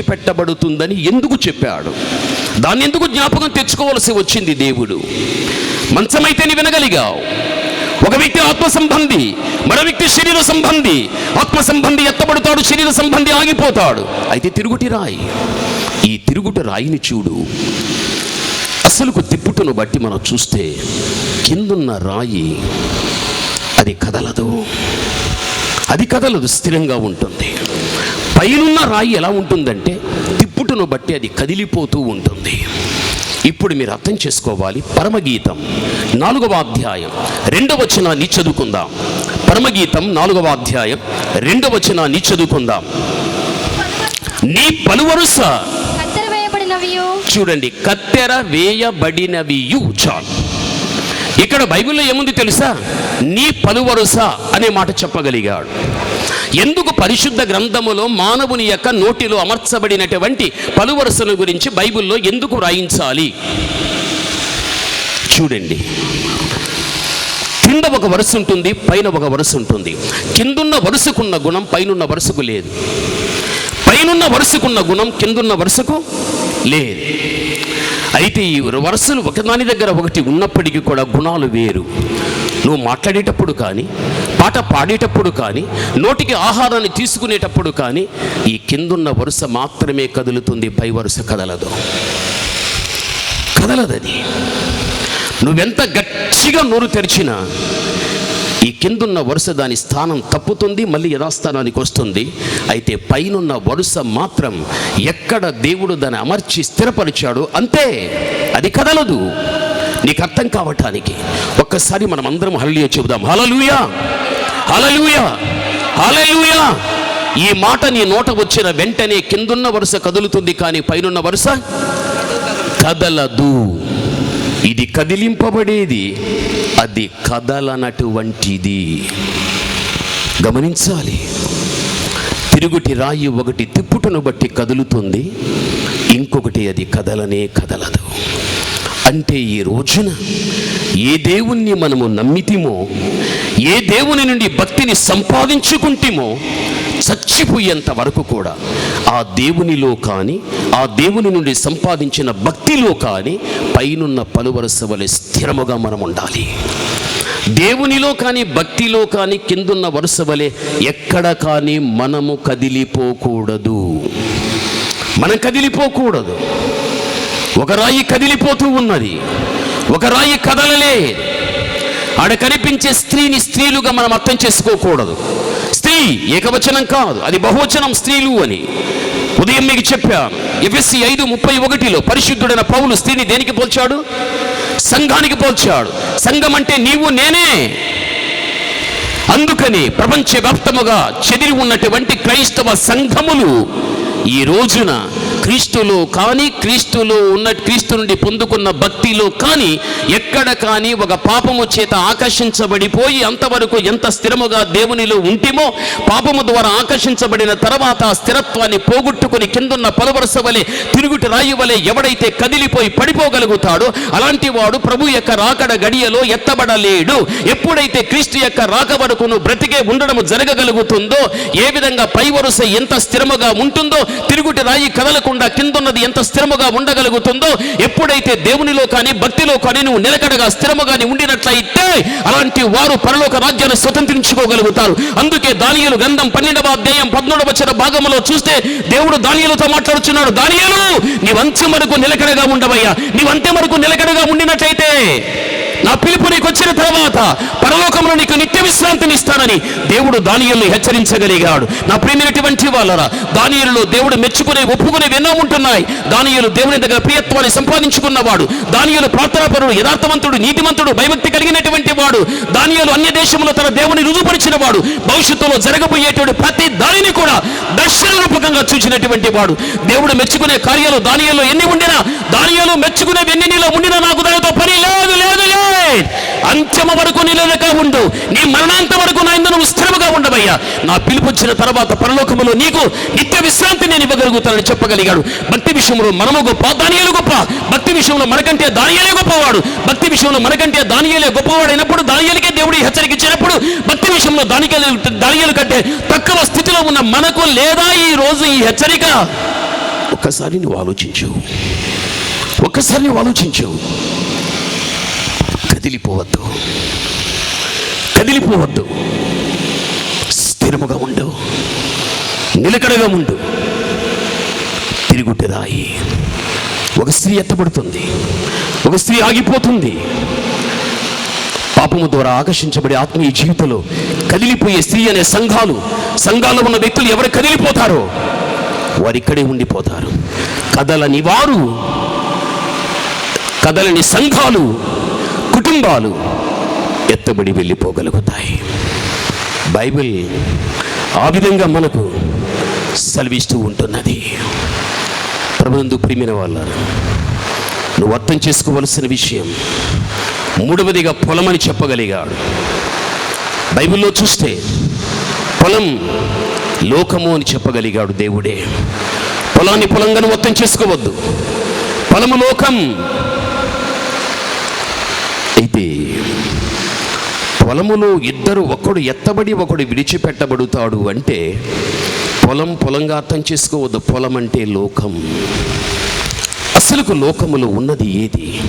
పెట్టబడుతుందని ఎందుకు చెప్పాడు? దాన్ని ఎందుకు జ్ఞాపకం తెచ్చుకోవలసి వచ్చింది దేవుడు? మంచమైతే నీ వినగలిగావు. ఒక వ్యక్తి ఆత్మ సంబంధి మరో వ్యక్తి శరీర సంబంధి. ఆత్మ సంబంధి ఎత్తబడతాడు శరీర సంబంధి ఆగిపోతాడు. అయితే తిరుగుటి రాయి. ఈ తిరుగుటి రాయిని చూడు. అసలుకు తిప్పుటను బట్టి మనం చూస్తే కిందున్న రాయి అది కదలదు. అది కదలదు స్థిరంగా ఉంటుంది. పైనున్న రాయి ఎలా ఉంటుందంటే తిప్పుటను బట్టి అది కదిలిపోతూ ఉంటుంది. ఇప్పుడు మీరు అర్థం చేసుకోవాలి. పరమగీతం నాలుగవ అధ్యాయం రెండవ వచనాన్ని చదువుకుందాం. పరమగీతం నాలుగవ అధ్యాయం రెండవ వచనాన్ని చదువుకుందాం. నీ పలువరుస చూడండి కత్తెర వేయబడినవియు చాలు. ఇక్కడ బైబిల్లో ఏముంది తెలుసా? నీ పలువరుస అనే మాట చెప్పగలిగాడు. ఎందుకు పరిశుద్ధ గ్రంథములో మానవుని యొక్క నోటిలో అమర్చబడినటువంటి పలువరుసను గురించి బైబిల్లో ఎందుకు రాయించాలి చూడండి. కింద ఒక వరుస ఉంటుంది పైన ఒక వరుస ఉంటుంది. కిందున్న వరుసకున్న గుణం పైనున్న వరుసకు లేదు. పైనున్న వరుసకున్న గుణం కిందున్న వరుసకు లేదు. అయితే ఈ వరుసలు ఒకదాని దగ్గర ఒకటి ఉన్నప్పటికీ కూడా గుణాలు వేరు. నువ్వు మాట్లాడేటప్పుడు కానీ పాట పాడేటప్పుడు కానీ నోటికి ఆహారాన్ని తీసుకునేటప్పుడు కానీ ఈ కిందున్న వరుస మాత్రమే కదులుతుంది పై వరుస కదలదు. కదలదది నువ్వెంత గట్టిగా నోరు తెరిచినా ఈ కిందున్న వరుస దాని స్థానం తప్పుతుంది మళ్ళీ యథాస్థానానికి వస్తుంది. అయితే పైనున్న వరుస మాత్రం ఎక్కడ దేవుడు దాన్ని అమర్చి స్థిరపరిచాడో అంతే. అది కదలదు. నీకు అర్థం కావటానికి ఒక్కసారి మనం అందరం హల్లియ చెబుదాం. హలలుయా హలలుయా హలలుయా ఈ మాట నీ నోట వచ్చిన వెంటనే కిందున్న వరుస కదులుతుంది కానీ పైనున్న వరుస కదలదు. ఇది కదిలింపబడేది అది కదలనటువంటిది. గమనించాలి. తిరుగుటి రాయి ఒకటి తిప్పుటను బట్టి కదులుతుంది ఇంకొకటి అది కదలనే కదలదు. అంటే ఈ రోజున ఏ దేవుణ్ణి మనము నమ్మితిమో ఏ దేవుని నుండి భక్తిని సంపాదించుకుంటేమో చచ్చిపోయేంత వరకు కూడా ఆ దేవునిలో కానీ ఆ దేవుని నుండి సంపాదించిన భక్తిలో కానీ పైనున్న పలువరస వలె స్థిరముగా మనం ఉండాలి దేవునిలో కానీ భక్తిలో కానీ కిందున్న వరుస వలె ఎక్కడ కానీ మనము కదిలిపోకూడదు. మనం కదిలిపోకూడదు. ఒక రాయి కదిలిపోతూ ఉన్నది. ఒక రాయి కదలలే ఆడ కనిపించే స్త్రీని స్త్రీలుగా మనం అర్థం చేసుకోకూడదు. స్త్రీ ఏకవచనం కాదు అది బహువచనం స్త్రీలు అని. ఉదయం మీకు చెప్పాను ఎఫ్ఎస్సి ఐదు ముప్పై ఒకటిలో పరిశుద్ధుడైన పౌలు స్త్రీని దేనికి పోల్చాడు? సంఘానికి పోల్చాడు. సంఘం అంటే నీవు నేనే. అందుకని ప్రపంచవ్యాప్తముగా చెదిరి ఉన్నటువంటి క్రైస్తవ సంఘములు ఈ రోజున క్రీస్తులో కానీ క్రీస్తులో ఉన్న క్రీస్తు నుండి పొందుకున్న భక్తిలో కానీ ఎక్కడ కానీ ఒక పాపము చేత ఆకర్షించబడిపోయి అంతవరకు ఎంత స్థిరముగా దేవునిలో ఉంటిమో పాపము ద్వారా ఆకర్షించబడిన తర్వాత ఆ స్థిరత్వాన్ని పోగొట్టుకుని కిందున్న పలువరస వలె తిరుగుటి రాయి వలె ఎవడైతే కదిలిపోయి పడిపోగలుగుతాడో అలాంటి వాడు ప్రభు యొక్క రాకడ గడియలో ఎత్తబడలేడు. ఎప్పుడైతే క్రీస్తు యొక్క రాక వరకు నువ్వు బ్రతికే ఉండడం జరగగలుగుతుందో ఏ విధంగా పై వరుస ఎంత స్థిరముగా ఉంటుందో తిరుగుటి రాయి కదలకు లేకుండా కిందున్నది ఎంత స్థిరముగా ఉండగలుగుతుందో ఎప్పుడైతే దేవునిలో కానీ భక్తిలో కానీ నువ్వు నిలకడగా స్థిరముగాని ఉండినట్లయితే అలాంటి వారు పరలోక రాజ్యాన్ని స్వతంత్రించుకోగలుగుతారు. అందుకే దానియలు గ్రంథం పన్నెండవ అధ్యాయం పద్మూడవ వచ్చిన భాగంలో చూస్తే దేవుడు దానియలతో మాట్లాడుచున్నాడు దానియలు నీవంచె వరకు నిలకడగా ఉండవయ్యా నీవంతే వరకు నిలకడగా ఉండినట్లయితే నా పిలుపు నీకు వచ్చిన తర్వాత పరలోకంలో నీకు నిత్య విశ్రాంతిని ఇస్తానని దేవుడు దానియల్ని హెచ్చరించగలిగాడు. నా ప్రియమైనటువంటి వాళ్ళరా దానియల్లో దేవుడు మెచ్చుకునే ఒప్పుకునే ఎన్నో ఉంటున్నాయి. దానియలు దేవుని దగ్గర ప్రియత్వాన్ని సంపాదించుకున్నవాడు. దానియలు ప్రార్థనాపరుడు యథార్థవంతుడు నీతిమంతుడు భయభక్తి కలిగినటువంటి వాడు. దానియలు అన్య దేశంలో తన దేవుని రుజుపరిచిన వాడు భవిష్యత్తులో జరగబోయేటువంటి ప్రతి దానిని కూడా దర్శన రూపకంగా చూసినటువంటి వాడు. దేవుడు మెచ్చుకునే కార్యాలు దానియల్లో ఎన్ని ఉండినా దానియలు మెచ్చుకునేవి ఎన్ని నీలో ఉండినా నాకు దానితో పని లేదు లేదు లేదు. అంత్యమ వరకు నిలక ఉండు. నీ మరణాంత వరకు నా నువ్వు స్థిరముగా ఉండవయ్యా. నా పిలుపు వచ్చిన తర్వాత పరలోకములో నీకు నిత్య విశ్రాంతి నేను ఇవ్వగలుగుతానని చెప్పగలిగాడు. భక్తి విషయంలో మనము గొప్ప. దానియేలు గొప్ప. భక్తి విషయంలో మనకంటే దానియాలే గొప్పవాడు. భక్తి విషయంలో మనకంటే దానియాలే గొప్పవాడు అయినప్పుడు దానియేలకే దేవుడు హెచ్చరిక ఇచ్చినప్పుడు భక్తి విషయంలో దానికేలు దానియేలు కంటే తక్కువ స్థితిలో ఉన్న మనకు లేదా ఈ రోజు ఈ హెచ్చరిక? ఒక్కసారి నువ్వు ఆలోచించు. ఒక్కసారి నువ్వు ఆలోచించు. కదిలిపోవద్దు. కదిలిపోవద్దు. స్థిరముగా ఉండు. నిలకడగా ఉండు. తిరుగుటదాయి ఒక స్త్రీ ఎత్తబడుతుంది. ఒక స్త్రీ ఆగిపోతుంది. పాపము ద్వారా ఆకర్షించబడి ఆత్మీయ జీవితంలో కదిలిపోయే స్త్రీ అనే సంఘాలు సంఘాల్లో ఉన్న వ్యక్తులు ఎవరు కదిలిపోతారో వారు ఇక్కడే ఉండిపోతారు. కదలని వారు కదలని సంఘాలు కుటుంబాలు ఎత్తబడి వెళ్ళిపోగలుగుతాయి. బైబిల్ ఆ విధంగా మనకు సెలవిస్తూ ఉంటున్నది. ప్రభునందు ప్రియమైన వాళ్ళు నువ్వు అర్థం చేసుకోవలసిన విషయం మూడవదిగా పొలం అని చెప్పగలిగాడు. బైబిల్లో చూస్తే పొలం లోకము అని చెప్పగలిగాడు దేవుడే. పొలాన్ని పొలంగాను మొత్తం చేసుకోవద్దు. పొలము లోకం అయితే పొలములో ఇద్దరు ఒకడు ఎత్తబడి ఒకడు విడిచిపెట్టబడుతాడు అంటే పొలం పొలంగా అర్థం చేసుకోవద్దు. పొలం అంటే లోకం. అసలుకు లోకములో ఉన్నది ఏది?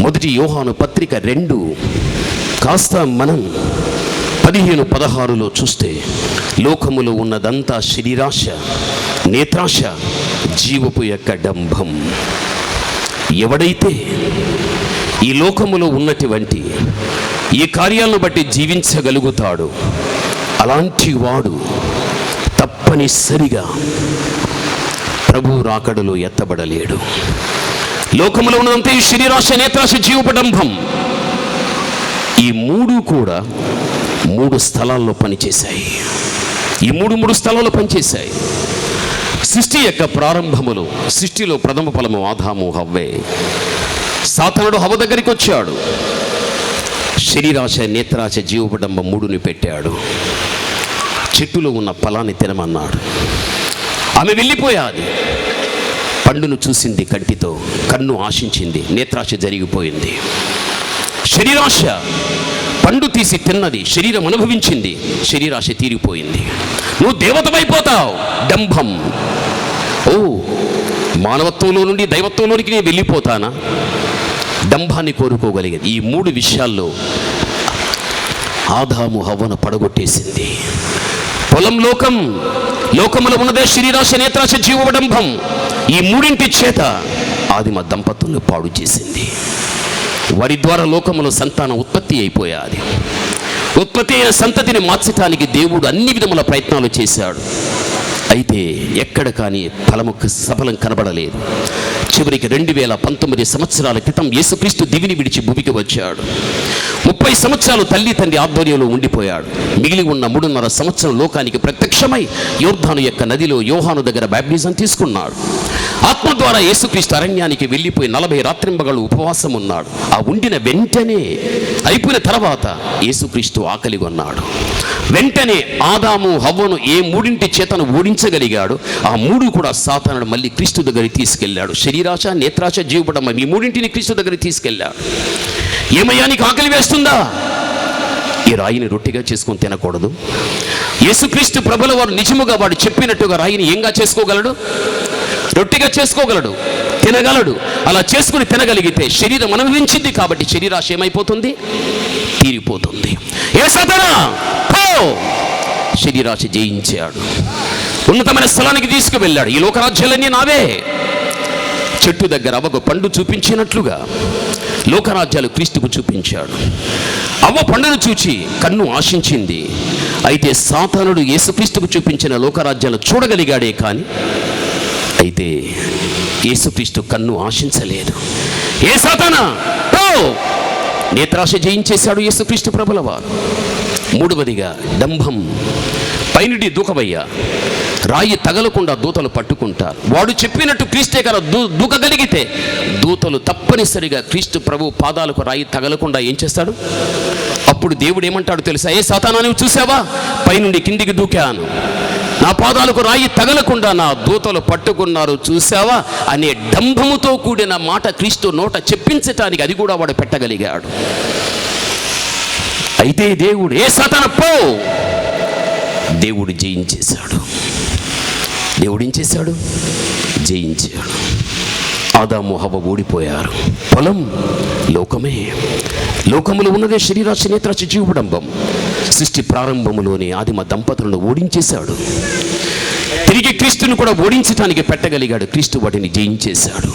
మొదటి యోహాను పత్రిక రెండు కాస్త మనం పదిహేను పదహారులో చూస్తే లోకములో ఉన్నదంతా శరీరాశ నేత్రాశ జీవపు యొక్క డంభం. ఎవడైతే ఈ లోకములో ఉన్నటువంటి ఈ కార్యాలను బట్టి జీవించగలుగుతాడు. అలాంటి వాడు తప్పనిసరిగా ప్రభు రాకడలో ఎత్తబడలేడు. లోకములో ఉన్నదంతా ఈ శరీరాశ నేత్రాశ జీవపడంభం ఈ మూడు కూడా మూడు స్థలాల్లో పనిచేశాయి. ఈ మూడు మూడు స్థలాల్లో పనిచేశాయి. సృష్టి యొక్క ప్రారంభములు సృష్టిలో ప్రథమ ఫలము ఆదాము హవ్వే. సాతనుడు హవ దగ్గరికి వచ్చాడు. శరీరాశ నేత్రాశ జీవపడంబ మూడుని పెట్టాడు. చెట్టులో ఉన్న ఫలాన్ని తినమన్నాడు. ఆమె వెళ్ళిపోయాది. పండును చూసింది కంటితో కన్ను ఆశించింది నేత్రాశ జరిగిపోయింది. శరీరాశ పండు తీసి తిన్నది శరీరం అనుభవించింది శరీరాశ తీరిపోయింది. నువ్వు దేవతమైపోతావు డంభం. ఓ మానవత్వంలో నుండి దైవత్వంలోనికి నేను వెళ్ళిపోతానా? డంభాన్ని కోరుకోగలిగేది. ఈ మూడు విషయాల్లో ఆదాము హవ్వను పడగొట్టేసింది. పొలం లోకం లోకములో ఉన్నదే శరీరాశ నేత్రాశ జీవడంభం ఈ మూడింటి చేత ఆదిమ దంపతులను పాడు చేసింది. వారి ద్వారా లోకములో సంతానం ఉత్పత్తి అయిపోయాది. ఉత్పత్తి అయిన సంతతిని మార్చటానికి దేవుడు అన్ని విధముల ప్రయత్నాలు చేశాడు. అయితే ఎక్కడ కానీ ఫలము సఫలం కనబడలేదు. చివరికి రెండు వేల పంతొమ్మిది సంవత్సరాల క్రితం యేసుక్రీస్తు దివిని విడిచి భూమికి వచ్చాడు. ముప్పై సంవత్సరాలు తల్లి తండ్రి ఆధ్వర్యంలో ఉండిపోయాడు. మిగిలి ఉన్న మూడున్నర సంవత్సరం లోకానికి ప్రత్యక్షమై యోర్ధాను యొక్క నదిలో యోహాను దగ్గర బ్యాప్టిజం తీసుకున్నాడు. ఆత్మ ద్వారా యేసుక్రీస్తు అరణ్యానికి వెళ్ళిపోయి నలభై రాత్రింబగలు ఉపవాసం ఉన్నాడు. ఆ ఉండిన వెంటనే అయిపోయిన తర్వాత యేసుక్రీస్తు ఆకలి కొన్నాడు. వెంటనే ఆదాము హవ్వను ఏ మూడింటి చేతను ఓడించగలిగాడు ఆ మూడు కూడా సాతానుడు మళ్ళీ క్రీస్తు దగ్గరికి తీసుకెళ్ళాడు. శరీరాశ నేత్రాశ జీవపడమ్మ ఈ మూడింటిని క్రీస్తు దగ్గరికి తీసుకెళ్ళా. ఏమయ్యా నీకు ఆకలి వేస్తుందా? ఈ రాయిని రొట్టిగా చేసుకొని తినకూడదు. యేసుక్రీస్తు ప్రభుల వారు నిజముగా వాడు చెప్పినట్టుగా రాయిని ఏంగా చేసుకోగలడు? రొట్టిగా చేసుకోగలడు తినగలడు. అలా చేసుకుని తినగలిగితే శరీరం అనుభవించింది కాబట్టి శరీరాశ ఏమైపోతుంది? తీరిపోతుంది. ఏ సతనా శరీరాశ జయించాడు. ఉన్నతమైన స్థలానికి తీసుకువెళ్ళాడు. ఈ లోకరాజ్యాలన్నీ నావే. చెట్టు దగ్గర అవ్వకు పండు చూపించినట్లుగా లోకరాజ్యాలు క్రీస్తుకు చూపించాడు. అవ్వ పండును చూచి కన్ను ఆశించింది. అయితే సాతానుడు యేసుక్రీస్తుకు చూపించిన లోకరాజ్యాలు చూడగలిగాడే కానీ అయితే యేసుక్రీస్తు కన్ను ఆశించలేదు. ఏ సాతానా? పో! నేత్రాశ జయించేశాడు యేసుక్రీస్తు ప్రభుల వారు మూడవదిగా డంభం పైనుడి దూకవయ్యా. రాయి తగలకుండా దూతలు పట్టుకుంటారు. వాడు చెప్పినట్టు క్రీస్తే కదా దూ దూకగలిగితే దూతలు తప్పనిసరిగా క్రీస్తు ప్రభు పాదాలకు రాయి తగలకుండా ఏం చేస్తాడు? అప్పుడు దేవుడు ఏమంటాడు తెలుసా? ఏ సాతానా నువ్వు చూసావా? పైనుండి కిందికి దూకాను. నా పాదాలకు రాయి తగలకుండా నా దూతలు పట్టుకున్నారు చూసావా? అనే డంభముతో కూడిన మాట క్రీస్తు నోట చెప్పించటానికి అది కూడా వాడు పెట్టగలిగాడు. అయితే దేవుడు ఏ సతన పో! దేవుడు జయించేశాడు. దేవుడు ఏం చేశాడు? జయించాడు. ఆదాము హవ ఓడిపోయారు పొలం లోకమే. లోకములో ఉన్నదే శరీరాశ నేత్రాశి జీవడంబం సృష్టి ప్రారంభములోనే ఆదిమ దంపతులను ఓడించేశాడు. తిరిగి క్రీస్తుని కూడా ఓడించటానికి పెట్టగలిగాడు. క్రీస్తు వాటిని జయించేశాడు.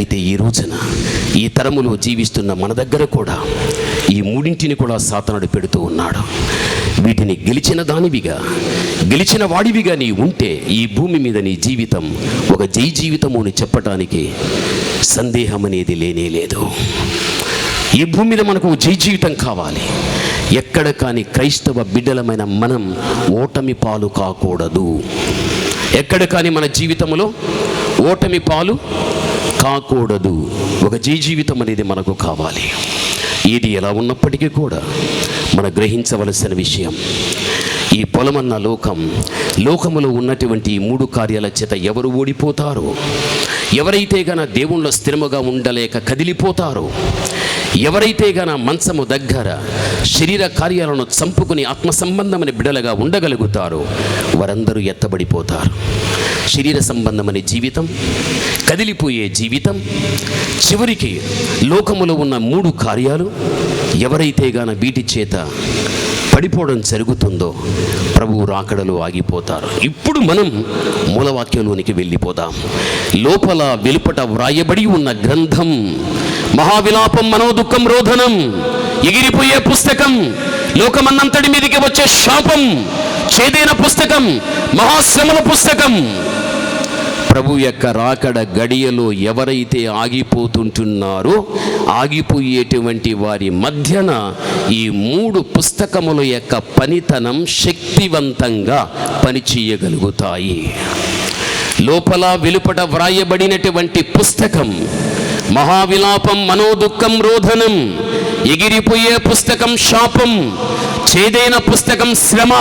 అయితే ఈ రోజున ఈ తరములో జీవిస్తున్న మన దగ్గర కూడా ఈ మూడింటిని కూడా సాతనుడు పెడుతూ ఉన్నాడు. వీటిని గెలిచిన దానివిగా గెలిచిన వాడివిగా నీ ఉంటే ఈ భూమి మీద నీ జీవితం ఒక జై జీవితము అని చెప్పటానికి సందేహం అనేది లేనే లేదు. ఈ భూమి మీద మనకు జై జీవితం కావాలి. ఎక్కడ కానీ క్రైస్తవ బిడ్డలమైన మనం ఓటమి పాలు కాకూడదు. ఎక్కడ కానీ మన జీవితంలో ఓటమి పాలు కాకూడదు. ఒక జీ జీవితం అనేది మనకు కావాలి. ఇది ఎలా ఉన్నప్పటికీ కూడా మన గ్రహించవలసిన విషయం. ఈ పొలమన్న లోకం లోకములో ఉన్నటువంటి ఈ మూడు కార్యాల చేత ఎవరు ఓడిపోతారో? ఎవరైతే గన దేవుళ్ళ స్థిరముగా ఉండలేక కదిలిపోతారో? ఎవరైతే గన మంచము దగ్గర శరీర కార్యాలను చంపుకుని ఆత్మ సంబంధమని బిడలగా ఉండగలుగుతారో? వారందరూ ఎత్తబడిపోతారు. శరీర సంబంధమైన జీవితం కదిలిపోయే జీవితం చివరికి లోకములో ఉన్న మూడు కార్యాలు ఎవరైతే గాన వీటి చేత పడిపోవడం జరుగుతుందో ప్రభువు రాకడలు ఆగిపోతారు. ఇప్పుడు మనం మూలవాక్యంలోనికి వెళ్ళిపోదాం. లోపల వెలుపట వ్రాయబడి ఉన్న గ్రంథం మహావిలాపం మనోదుఖం రోధనం ఎగిరిపోయే పుస్తకం లోకమన్నంతటి మీదకి వచ్చే శాపం చేదైన పుస్తకం మహాశ్రమల పుస్తకం ప్రభు యొక్క రాకడ గడియలో ఎవరైతే ఆగిపోతుంటున్నారో ఆగిపోయేటువంటి వారి మధ్యన ఈ మూడు పుస్తకముల యొక్క పనితనం శక్తివంతంగా పనిచేయగలుగుతాయి. లోపల వెలుపట వ్రాయబడినటువంటి పుస్తకం మహావిలాపం మనోదుఖం రోధనం ఎగిరిపోయే పుస్తకం శాపం చేదైన పుస్తకం శ్రమ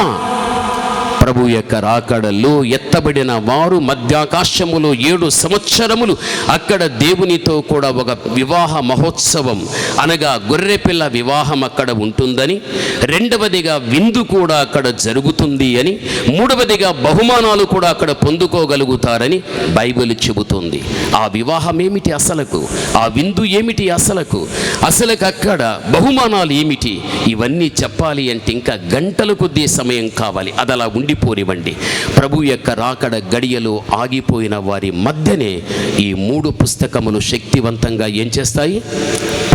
ప్రభు యొక్క రాకడలో ఎత్తబడిన వారు మధ్యాకాశములో ఏడు సంవత్సరములు. అక్కడ దేవునితో కూడా ఒక వివాహ మహోత్సవం అనగా గొర్రెపిల్ల వివాహం అక్కడ ఉంటుందని రెండవదిగా విందు కూడా అక్కడ జరుగుతుంది అని మూడవదిగా బహుమానాలు కూడా అక్కడ పొందుకోగలుగుతారని బైబిల్ చెబుతుంది. ఆ వివాహం ఏమిటి అసలకు? ఆ విందు ఏమిటి అసలకు? అసలకు అక్కడ బహుమానాలు ఏమిటి? ఇవన్నీ చెప్పాలి అంటే ఇంకా గంటల కొద్దీ సమయం కావాలి. అది అలా ఆగిపోనివ్వండి. ప్రభు యొక్క రాకడ గడియలో ఆగిపోయిన వారి మధ్యనే ఈ మూడు పుస్తకములు శక్తివంతంగా ఏం చేస్తాయి?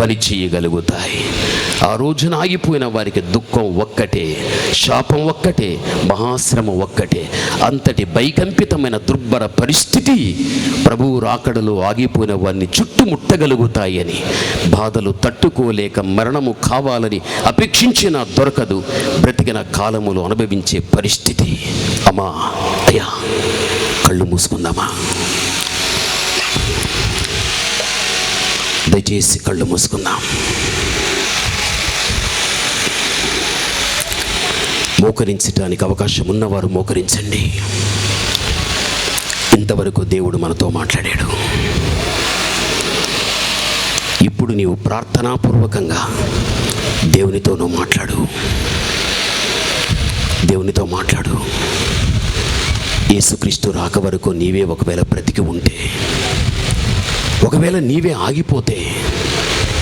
పని చేయగలుగుతాయి. ఆ రోజున ఆగిపోయిన వారికి దుఃఖం ఒక్కటే శాపం ఒక్కటే మహాశ్రమ ఒక్కటే. అంతటి భయకంపితమైన దుర్భర పరిస్థితి ప్రభువు రాకడలో ఆగిపోయిన వారిని చుట్టుముట్టగలుగుతాయని బాధలు తట్టుకోలేక మరణము కావాలని అపేక్షించిన దొరకదు. బ్రతికిన కాలములో అనుభవించే పరిస్థితి. అమ్మా అయ్యా కళ్ళు మూసుకుందామా? దయచేసి కళ్ళు మూసుకుందాం. మోకరించడానికి అవకాశం ఉన్నవారు మోకరించండి. ఇంతవరకు దేవుడు మనతో మాట్లాడాడు. ఇప్పుడు నీవు ప్రార్థనాపూర్వకంగా దేవునితోనూ మాట్లాడు. దేవునితో మాట్లాడు. యేసుక్రీస్తు రాక వరకు నీవే ఒకవేళ బ్రతికి ఉంటే ఒకవేళ నీవే ఆగిపోతే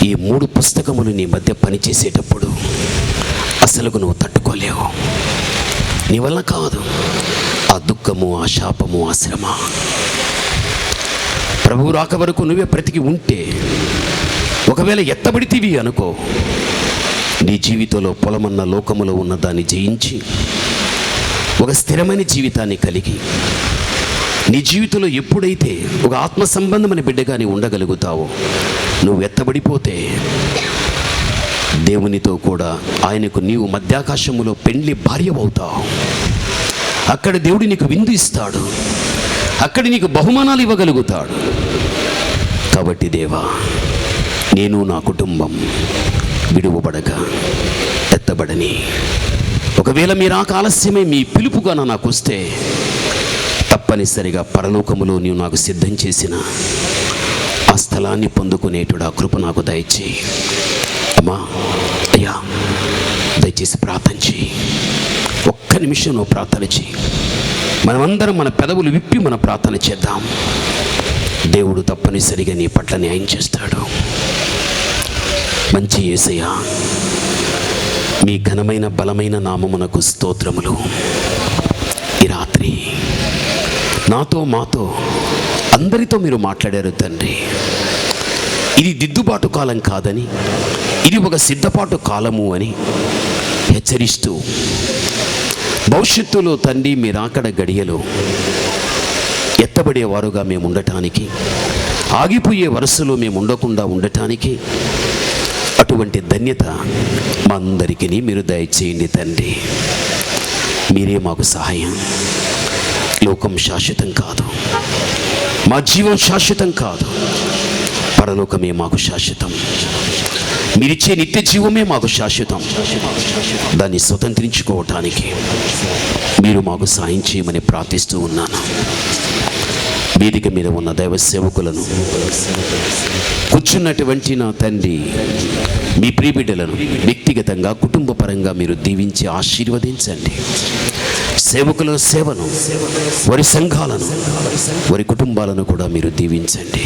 ఈ మూడు పుస్తకములు నీ మధ్య పనిచేసేటప్పుడు అసలుకు నువ్వు తట్టుకోలేవు. నీ వల్ల కాదు. ఆ దుఃఖము ఆ శాపము ఆ శ్రమ. ప్రభు రాక వరకు నువ్వే బ్రతికి ఉంటే ఒకవేళ ఎత్తబడితివి అనుకో నీ జీవితంలో పొలమన్న లోకములో ఉన్న దాన్ని జయించి ఒక స్థిరమైన జీవితాన్ని కలిగి నీ జీవితంలో ఎప్పుడైతే ఒక ఆత్మ సంబంధమైన బిడ్డగా నీ ఉండగలుగుతావో నువ్వు ఎత్తబడిపోతే దేవునితో కూడా ఆయనకు నీవు మధ్యాకాశములో పెండ్లి భార్య అవుతావు అక్కడ దేవుడు నీకు విందు ఇస్తాడు. అక్కడ నీకు బహుమానాలు ఇవ్వగలుగుతాడు. కాబట్టి దేవా నేను నా కుటుంబం విడువబడక ఎత్తబడని ఒకవేళ మీరు ఆ ఆలస్యమే మీ పిలుపుగా నాకు వస్తే తప్పనిసరిగా పరలోకములో నీవు నాకు సిద్ధం చేసిన ఆ స్థలాన్ని పొందుకునేటుడు ఆ కృప నాకు దయచేయి. అమ్మా అయ్యా దయచేసి ప్రార్థన చేయి. ఒక్క నిమిషం నువ్వు ప్రార్థన చేయి. మనమందరం మన పెదవులు విప్పి మన ప్రార్థన చేద్దాం. దేవుడు తప్పనిసరిగా నీ పట్ల న్యాయం చేస్తాడు. మంచి ఏసయ్యా మీ ఘనమైన బలమైన నామమునకు స్తోత్రములు. ఈ రాత్రి నాతో మాతో అందరితో మీరు మాట్లాడారు తండ్రి. ఇది దిద్దుబాటు కాలం కాదని ఇది ఒక సిద్ధపాటు కాలము అని హెచ్చరిస్తూ భవిష్యత్తులో తండ్రి మీరాకడ గడియలో ఎత్తబడేవారుగా మేము ఉండటానికి ఆగిపోయే వరుసలో మేము ఉండకుండా ఉండటానికి అటువంటి ధన్యత మా అందరికీ మీరు దయచేయండి తండ్రి. మీరే మాకు సహాయం. లోకం శాశ్వతం కాదు. మా జీవం శాశ్వతం కాదు. పరలోకమే మాకు శాశ్వతం. మీరిచ్చే నిత్య జీవమే మాకు శాశ్వతం. దాన్ని స్వతంత్రించుకోవటానికి మీరు మాకు సాయం చేయమని ప్రార్థిస్తూ ఉన్నాను. వేదిక మీద ఉన్న దైవ సేవకులను కూర్చున్నటువంటి నా తండ్రి మీ ప్రీబిడ్డలను వ్యక్తిగతంగా కుటుంబ పరంగా మీరు దీవించి ఆశీర్వదించండి. సేవకుల సేవను వారి సంఘాలను వారి కుటుంబాలను కూడా మీరు దీవించండి.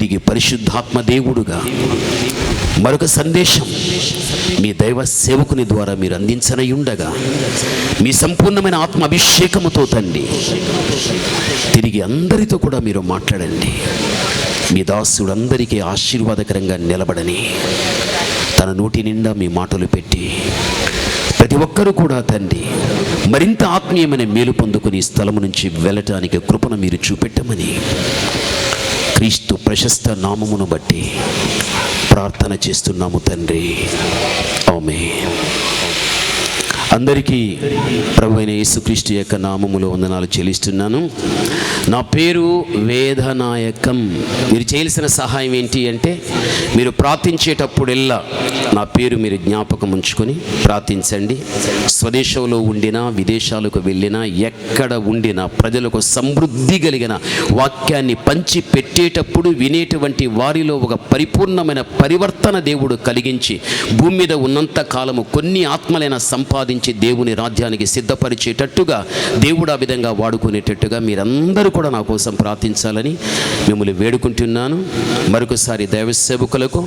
తిరిగి పరిశుద్ధాత్మ దేవుడుగా. మరొక సందేశం మీ దైవ సేవకుని ద్వారా మీరు అందించనయుండగా మీ సంపూర్ణమైన ఆత్మ అభిషేకముతో తండ్రి తిరిగి అందరితో కూడా మీరు మాట్లాడండి. మీ దాసుడు అందరికీ ఆశీర్వాదకరంగా నిలబడని తన నోటి నిండా మీ మాటలు పెట్టి ప్రతి ఒక్కరూ కూడా తండ్రి మరింత ఆత్మీయమైన మేలు పొందుకుని స్థలము నుంచి వెళ్ళటానికి కృపను మీరు చూపెట్టమని క్రీస్తు ప్రశస్త నామమును బట్టి ప్రార్థన చేస్తున్నాము తండ్రి. ఆమె అందరికీ ప్రభు అయిన యేసుక్రీస్తు యొక్క నామములో వందనాలు చెల్లిస్తున్నాను. నా పేరు వేదనాయకం. మీరు చేయాల్సిన సహాయం ఏంటి అంటే మీరు ప్రార్థించేటప్పుడెల్లా నా పేరు మీరు జ్ఞాపకం ఉంచుకొని ప్రార్థించండి. స్వదేశంలో ఉండినా విదేశాలకు వెళ్ళినా ఎక్కడ ఉండినా ప్రజలకు సమృద్ధి కలిగిన వాక్యాన్ని పంచి పెట్టేటప్పుడు వినేటువంటి వారిలో ఒక పరిపూర్ణమైన పరివర్తన దేవుడు కలిగించి భూమి మీద ఉన్నంత కాలము కొన్ని ఆత్మలైన సంపాదించి దేవుని రాజ్యానికి సిద్ధపరిచేటట్టుగా దేవుడు ఆ విధంగా వాడుకునేటట్టుగా మీరందరూ కూడా నా కోసం ప్రార్థించాలని మిమ్మల్ని వేడుకుంటున్నాను. మరొకసారి దైవ సేవకులకు